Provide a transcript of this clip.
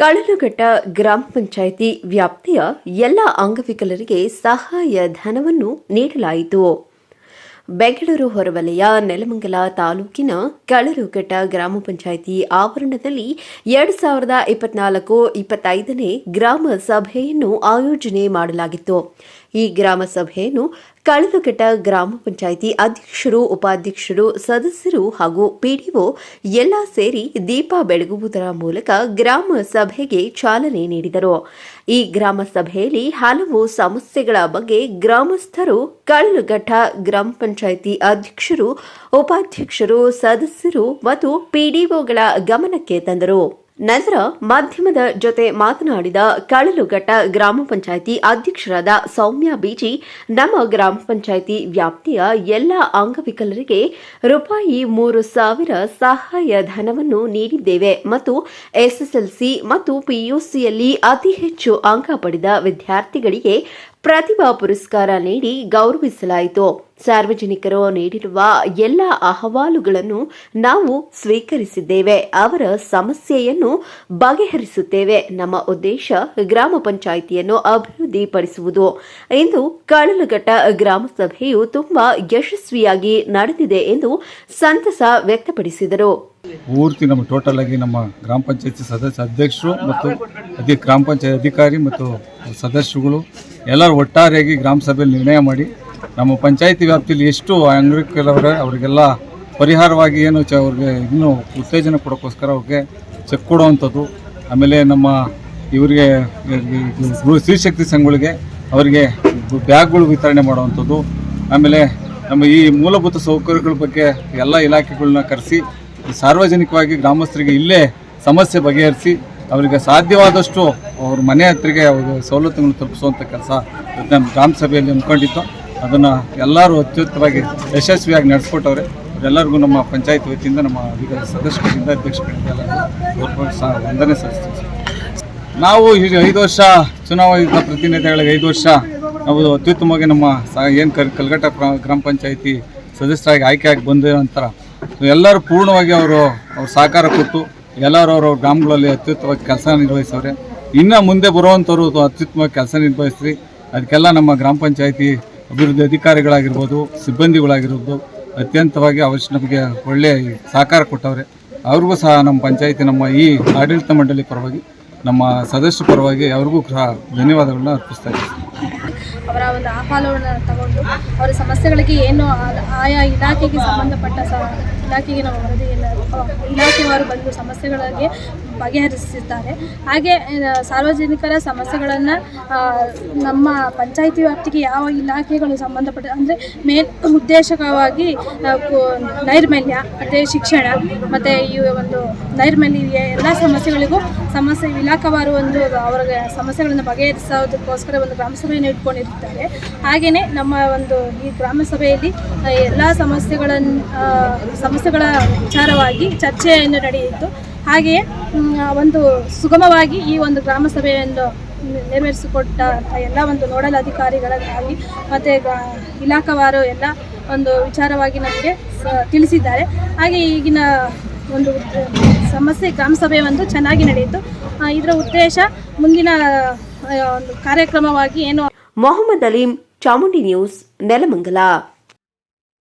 ಕಳಲಘಟ್ಟ ಗ್ರಾಮ ಪಂಚಾಯಿತಿ ವ್ಯಾಪ್ತಿಯ ಎಲ್ಲ ಅಂಗವಿಕಲರಿಗೆ ಸಹಾಯ ಧನವನ್ನು ನೀಡಲಾಯಿತು. ಬೆಂಗಳೂರು ಹೊರವಲಯ, ನೆಲಮಂಗಲ ತಾಲೂಕಿನ ಕಳರುಘಟ್ಟ ಗ್ರಾಮ ಪಂಚಾಯಿತಿ ಆವರಣದಲ್ಲಿ ಎರಡು ಸಾವಿರದ ಇಪ್ಪತ್ನಾಲ್ಕು ಇಪ್ಪತ್ತೈದನೇ ಗ್ರಾಮ ಸಭೆಯನ್ನು ಆಯೋಜನೆ ಮಾಡಲಾಗಿತ್ತು. ಈ ಗ್ರಾಮ ಸಭೆಯನ್ನು ಕಳಲಘಟ್ಟ ಗ್ರಾಮ ಪಂಚಾಯಿತಿ ಅಧ್ಯಕ್ಷರು, ಉಪಾಧ್ಯಕ್ಷರು, ಸದಸ್ಯರು ಹಾಗೂ ಪಿಡಿಒ ಎಲ್ಲ ಸೇರಿ ದೀಪ ಬೆಳಗುವುದರ ಮೂಲಕ ಗ್ರಾಮ ಸಭೆಗೆ ಚಾಲನೆ ನೀಡಿದರು. ಈ ಗ್ರಾಮ ಸಭೆಯಲ್ಲಿ ಹಲವು ಸಮಸ್ಯೆಗಳ ಬಗ್ಗೆ ಗ್ರಾಮಸ್ಥರು ಕಳ್ಳಘಟ್ಟ ಗ್ರಾಮ ಪಂಚಾಯಿತಿ ಅಧ್ಯಕ್ಷರು, ಉಪಾಧ್ಯಕ್ಷರು, ಸದಸ್ಯರು ಮತ್ತು ಪಿಡಿಒಗಳ ಗಮನಕ್ಕೆ ತಂದರು. ನಂತರ ಮಾಧ್ಯಮದ ಜೊತೆ ಮಾತನಾಡಿದ ಕಳಲುಘಟ್ಟ ಗ್ರಾಮ ಪಂಚಾಯಿತಿ ಅಧ್ಯಕ್ಷರಾದ ಸೌಮ್ಯ ಬೀಜಿ ನಮ್ಮ ಗ್ರಾಮ ಪಂಚಾಯಿತಿ ವ್ಯಾಪ್ತಿಯ ಎಲ್ಲ ಅಂಗವಿಕಲರಿಗೆ ರೂಪಾಯಿ ಮೂರು ಸಾವಿರ ಸಹಾಯ ಧನವನ್ನು ನೀಡಿದ್ದೇವೆ ಮತ್ತು ಎಸ್ಎಸ್ಎಲ್ಸಿ ಮತ್ತು ಪಿಯುಸಿಯಲ್ಲಿ ಅತಿ ಹೆಚ್ಚು ಅಂಕ ಪಡೆದ ವಿದ್ಯಾರ್ಥಿಗಳಿಗೆ ಪ್ರತಿಭಾ ಪುರಸ್ಕಾರ ನೀಡಿ ಗೌರವಿಸಲಾಯಿತು. ಸಾರ್ವಜನಿಕರು ನೀಡಿರುವ ಎಲ್ಲ ಅಹವಾಲುಗಳನ್ನು ನಾವು ಸ್ವೀಕರಿಸಿದ್ದೇವೆ. ಅವರ ಸಮಸ್ಯೆಯನ್ನು ಬಗೆಹರಿಸುತ್ತೇವೆ. ನಮ್ಮ ಉದ್ದೇಶ ಗ್ರಾಮ ಪಂಚಾಯಿತಿಯನ್ನು ಅಭಿವೃದ್ಧಿಪಡಿಸುವುದು. ಇಂದು ಕಳಲಘಟ್ಟ ಗ್ರಾಮ ಸಭೆಯು ತುಂಬಾ ಯಶಸ್ವಿಯಾಗಿ ನಡೆದಿದೆ ಎಂದು ಸಂತಸ ವ್ಯಕ್ತಪಡಿಸಿದರು. ಪೂರ್ತಿ ನಮ್ಮ ಟೋಟಲ್ ಆಗಿ ನಮ್ಮ ಗ್ರಾಮ ಪಂಚಾಯತಿ ಸದಸ್ಯ ಅಧ್ಯಕ್ಷರು ಮತ್ತು ಅದೇ ಗ್ರಾಮ ಪಂಚಾಯತ್ ಅಧಿಕಾರಿ ಮತ್ತು ಸದಸ್ಯರುಗಳು ಎಲ್ಲರೂ ಒಟ್ಟಾರೆಯಾಗಿ ಗ್ರಾಮ ಸಭೆಯಲ್ಲಿ ನಿರ್ಣಯ ಮಾಡಿ ನಮ್ಮ ಪಂಚಾಯಿತಿ ವ್ಯಾಪ್ತಿಯಲ್ಲಿ ಎಷ್ಟು ಅಂಗವಿಕಲವರೇ, ಅವರಿಗೆಲ್ಲ ಪರಿಹಾರವಾಗಿ ಏನು ಚ ಅವ್ರಿಗೆ ಇನ್ನೂ ಉತ್ತೇಜನ ಕೊಡೋಕ್ಕೋಸ್ಕರ ಅವ್ರಿಗೆ ಚೆಕ್ ಕೊಡುವಂಥದ್ದು. ಆಮೇಲೆ ನಮ್ಮ ಇವರಿಗೆ ಸ್ತ್ರೀಶಕ್ತಿ ಸಂಘಗಳಿಗೆ ಅವರಿಗೆ ಬ್ಯಾಗ್ಗಳು ವಿತರಣೆ ಮಾಡುವಂಥದ್ದು. ಆಮೇಲೆ ನಮ್ಮ ಈ ಮೂಲಭೂತ ಸೌಕರ್ಯಗಳ ಬಗ್ಗೆ ಎಲ್ಲ ಇಲಾಖೆಗಳನ್ನ ಕರೆಸಿ, ಸಾರ್ವಜನಿಕವಾಗಿ ಗ್ರಾಮಸ್ಥರಿಗೆ ಇಲ್ಲೇ ಸಮಸ್ಯೆ ಬಗೆಹರಿಸಿ, ಅವರಿಗೆ ಸಾಧ್ಯವಾದಷ್ಟು ಅವ್ರ ಮನೆ ಹತ್ತಿರಿಗೆ ಅವ್ರಿಗೆ ಸವಲತ್ತುಗಳನ್ನು ತಲುಪಿಸುವಂಥ ಕೆಲಸ ನಮ್ಮ ಗ್ರಾಮ ಸಭೆಯಲ್ಲಿ ಹಮ್ಮಿಕೊಂಡಿತ್ತು ಅದನ್ನು ಎಲ್ಲರೂ ಅತ್ಯುತ್ತಮವಾಗಿ ಯಶಸ್ವಿಯಾಗಿ ನಡೆಸ್ಕೊಟ್ಟವ್ರೆ. ಎಲ್ಲರಿಗೂ ನಮ್ಮ ಪಂಚಾಯತ್ ವತಿಯಿಂದ, ನಮ್ಮ ಅಧಿಕಾರಿ ಸದಸ್ಯರಿಂದ ಅಧ್ಯಕ್ಷರಿಂದ ಎಲ್ಲ ವಂದನೆ ಸಲ್ಲಿಸ್ತೀವಿ ನಾವು ಈಗ ಐದು ವರ್ಷ ಚುನಾವಣಾ ಪ್ರತಿನಿಧಿಗಳಿಗೆ ಐದು ವರ್ಷ ನಾವು ಅತ್ಯುತ್ತಮವಾಗಿ ನಮ್ಮ ಏನು ಕಲ್ ಕಲ್ಗಟ್ಟ ಗ್ರಾಮ ಪಂಚಾಯತಿ ಸದಸ್ಯರಾಗಿ ಆಯ್ಕೆಯಾಗಿ ಬಂದ ನಂತರ ಎಲ್ಲರೂ ಪೂರ್ಣವಾಗಿ ಅವರು ಅವ್ರ ಸಹಕಾರ ಕೊಟ್ಟು ಎಲ್ಲರೂ ಅವರು ಗ್ರಾಮಗಳಲ್ಲಿ ಅತ್ಯುತ್ತಮವಾಗಿ ಕೆಲಸ ನಿರ್ವಹಿಸವ್ರೆ. ಇನ್ನು ಮುಂದೆ ಬರುವಂಥವ್ರು ಅತ್ಯುತ್ತಮವಾಗಿ ಕೆಲಸ ನಿರ್ವಹಿಸ್ರಿ. ಅದಕ್ಕೆಲ್ಲ ನಮ್ಮ ಗ್ರಾಮ ಪಂಚಾಯತಿ ಅಭಿವೃದ್ಧಿ ಅಧಿಕಾರಿಗಳಾಗಿರ್ಬೋದು, ಸಿಬ್ಬಂದಿಗಳಾಗಿರ್ಬೋದು, ಅತ್ಯಂತವಾಗಿ ಅವಶ್ಯ ನಮಗೆ ಒಳ್ಳೆಯ ಸಹಕಾರ ಕೊಟ್ಟವ್ರೆ. ಅವ್ರಿಗೂ ಸಹ ನಮ್ಮ ಪಂಚಾಯಿತಿ, ನಮ್ಮ ಈ ಆಡಳಿತ ಮಂಡಳಿ ಪರವಾಗಿ ನಮ್ಮ ಸದಸ್ಯ ಪರವಾಗಿ ಅವ್ರಿಗೂ ಸಹ ಧನ್ಯವಾದಗಳನ್ನ ಅರ್ಪಿಸ್ತಾ ಇದ್ದೀನಿ. ಅವರ ಒಂದು ಅಹವಾಲುಗಳನ್ನ ತಗೊಂಡು ಅವರ ಸಮಸ್ಯೆಗಳಿಗೆ ಏನು ಆಯಾ ಇಲಾಖೆಗೆ ಸಂಬಂಧಪಟ್ಟ ಸಹ ಇಲಾಖೆಗೆ ನಾವು ವರದಿಯನ್ನು ಇಲಾಖೆಯವರು ಬಂದು ಸಮಸ್ಯೆಗಳಿಗೆ ಬಗೆಹರಿಸಿದ್ದಾರೆ. ಹಾಗೆ ಸಾರ್ವಜನಿಕರ ಸಮಸ್ಯೆಗಳನ್ನು ನಮ್ಮ ಪಂಚಾಯಿತಿ ವ್ಯಾಪ್ತಿಗೆ ಯಾವ ಇಲಾಖೆಗಳು ಸಂಬಂಧಪಟ್ಟ, ಅಂದರೆ ಮೇನ್ ಉದ್ದೇಶಕವಾಗಿ ನೈರ್ಮಲ್ಯ, ಮತ್ತು ಶಿಕ್ಷಣ, ಮತ್ತು ಈ ಒಂದು ನೈರ್ಮಲ್ಯ ಎಲ್ಲ ಸಮಸ್ಯೆಗಳಿಗೂ ಸಮಸ್ಯೆ ಇಲಾಖಾವಾರು ಒಂದು ಅವರಿಗೆ ಸಮಸ್ಯೆಗಳನ್ನು ಬಗೆಹರಿಸೋದಕ್ಕೋಸ್ಕರ ಒಂದು ಗ್ರಾಮ ಸಭೆಯನ್ನು ಇಟ್ಕೊಂಡಿರ್ತಾರೆ ಹಾಗೆಯೇ ನಮ್ಮ ಒಂದು ಈ ಗ್ರಾಮ ಸಭೆಯಲ್ಲಿ ಎಲ್ಲ ಸಮಸ್ಯೆಗಳನ್ನು ಸಮಸ್ಯೆಗಳ ವಿಚಾರವಾಗಿ ಚರ್ಚೆಯನ್ನು ನಡೆಯಿತು. ಹಾಗೆಯೇ ಒಂದು ಸುಗಮವಾಗಿ ಈ ಒಂದು ಗ್ರಾಮ ಸಭೆಯನ್ನು ನೆರವೇರಿಸಿಕೊಟ್ಟ ಎಲ್ಲ ಒಂದು ನೋಡಲ್ ಅಧಿಕಾರಿಗಳಾಗಿ ಮತ್ತು ಇಲಾಖಾವಾರು ಎಲ್ಲ ಒಂದು ವಿಚಾರವಾಗಿ ನಮಗೆ ತಿಳಿಸಿದ್ದಾರೆ. ಹಾಗೆ ಈಗಿನ ಒಂದು ಸಮಸ್ಯೆ ಗ್ರಾಮ ಸಭೆ ಒಂದು ಚೆನ್ನಾಗಿ ನಡೆಯಿತು. ಇದರ ಉದ್ದೇಶ ಮುಂದಿನ ಒಂದು ಕಾರ್ಯಕ್ರಮವಾಗಿ ಏನು ಮೊಹಮ್ಮದ್ ಅಲೀಂ, ಚಾಮುಂಡಿ ನ್ಯೂಸ್, ನೆಲಮಂಗಲ.